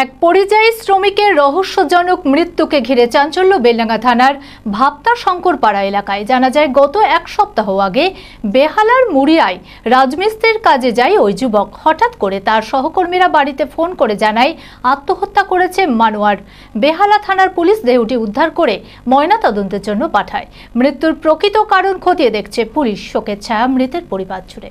এক পরিযায়ী শ্রমিকের রহস্যজনক মৃত্যুকে ঘিরে চাঞ্চল্য বেলডাঙ্গা থানার ভাপ্তা শঙ্করপাড়া এলাকায়। জানা যায়, গত এক সপ্তাহ আগে বেহালার মুড়িয়ায় রাজমিস্ত্রির কাজে যায় ওই যুবক। হঠাৎ করে তার সহকর্মীরা বাড়িতে ফোন করে জানায়, আত্মহত্যা করেছে মানুয়ার। বেহালা থানার পুলিশ দেহটি উদ্ধার করে ময়নাতদন্তের জন্য পাঠায়। মৃত্যুর প্রকৃত কারণ খতিয়ে দেখছে পুলিশ। শোকের ছায়া মৃতের পরিবার জুড়ে।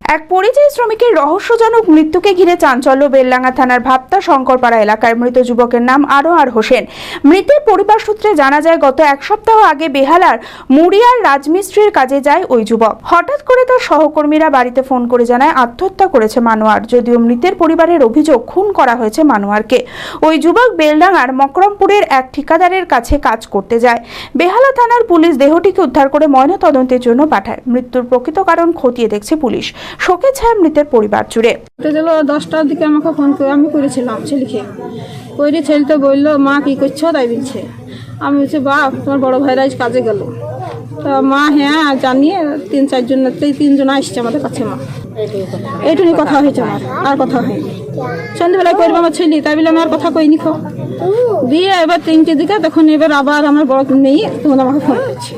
এক পরিযায়ী শ্রমিকের রহস্যজনক মৃত্যুকে ঘিরে চাঞ্চল্য বেলডাঙ্গা থানার ভাপ্তা শঙ্করপাড়া এলাকায় মৃত যুবকের নাম আরও আর হোসেন। মৃতের পরিবার সূত্রে জানা যায়, গত এক সপ্তাহ আগে বেহালার মুড়িয়ার রাজমিস্ত্রির কাজে যায় ওই যুবক। হঠাৎ করে তার সহকর্মীরা বাড়িতে ফোন করে জানায়, আত্মহত্যা করেছে মানুয়ার। যদিও মৃতের পরিবারের অভিযোগ খুন করা হয়েছে মানুয়ারকে। ওই যুবক বেলডাঙ্গার মকরমপুরের এক ঠিকাদারের কাছে কাজ করতে যায়। বেহালা থানার পুলিশ দেহটিকে উদ্ধার করে ময়নাতদন্তের জন্য পাঠায়। মৃত্যুর প্রকৃত কারণ খতিয়ে দেখছে পুলিশ। শোকে ছায়া মৃতের পরিবার জুড়ে। দশটার দিকে আমাকে ফোন করে, আমি করেছিলাম ছেলেকে। করে ছেলে তো বলল, মা, কি করছ? তাই বলছে। আমি বলছি, বাপ, তোমার বড় ভাইরা আজ কাজে গেল। তা মা হ্যাঁ জানিয়ে তিন চারজন তিনজন আসছে আমাদের কাছে মা। এইটুকুনি কথা হয়েছে আমার, আর কথা হয়নি। সন্ধ্যেবেলায় করব আমার ছেলে, তাই বলে আমি আর কথা কইনি খো। দিয়ে এবার তিনটে দিকে, তখন এবার আবার আমার বড় মেয়ে তখন আমাকে ফোন করছে।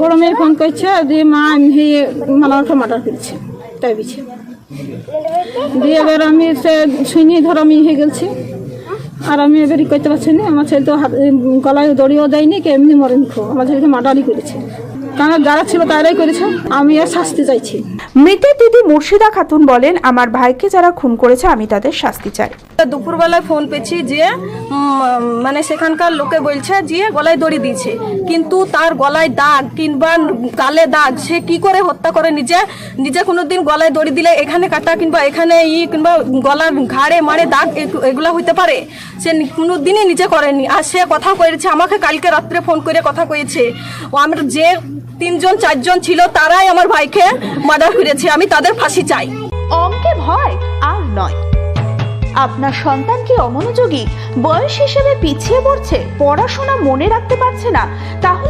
বড় ফোন করছে দিয়ে মা এমনি মালামাটা মার্ডার কিনছে, তাই বিছে দিয়ে এবার আমি সে শুনি, ধর আমি হয়ে গেছি আর আমি এবার করতে পারছি না, আমার ছেলে তো গলায় দড়িও দেয়নি কেমনি এমনি মরেনি খো। আমার ছেলেকে মার্ডারই করেছে। কারণ যারা ছিল তারাই করেছে। আমি আর শাস্তি চাইছি। মৃতের দিদি মুর্শিদা খাতুন বলেন আমার ভাইকে যারা খুন করেছে আমি তাদের শাস্তি চাই। দুপুরবেলায় ফোন পেয়েছি যে মানে সেখানকার লোকে বলছে যে গলায় দড়ি দিয়েছে। কিন্তু তার গলায় দাগ কিংবা গালে দাগ সে কি করে হত্যা করে? নিজে নিজে কোনোদিন গলায় দড়ি দিলে এখানে কাটা কিংবা এখানে ই কিংবা গলার ঘাড়ে মারে দাগ এগু- এগুলা হইতে পারে? সে নি- কোনোদিনই নিজে করেনি। আর সে কথা কয়েছে আমাকে কালকে রাত্রে ফোন করে কথা কয়েছে। ও আমার যে তিনজন, চারজন ছিল, তারাই আমার ভাইকে মার্ডার করেছে। আমি তাদের ফাঁসি চাই। অঙ্কে ভয় আর নয়। আপনার সন্তান কি অমনোযোগী? বয়স হিসেবে পিছিয়ে পড়ছে, পড়াশোনা মনে রাখতে পারছে না, তাহলে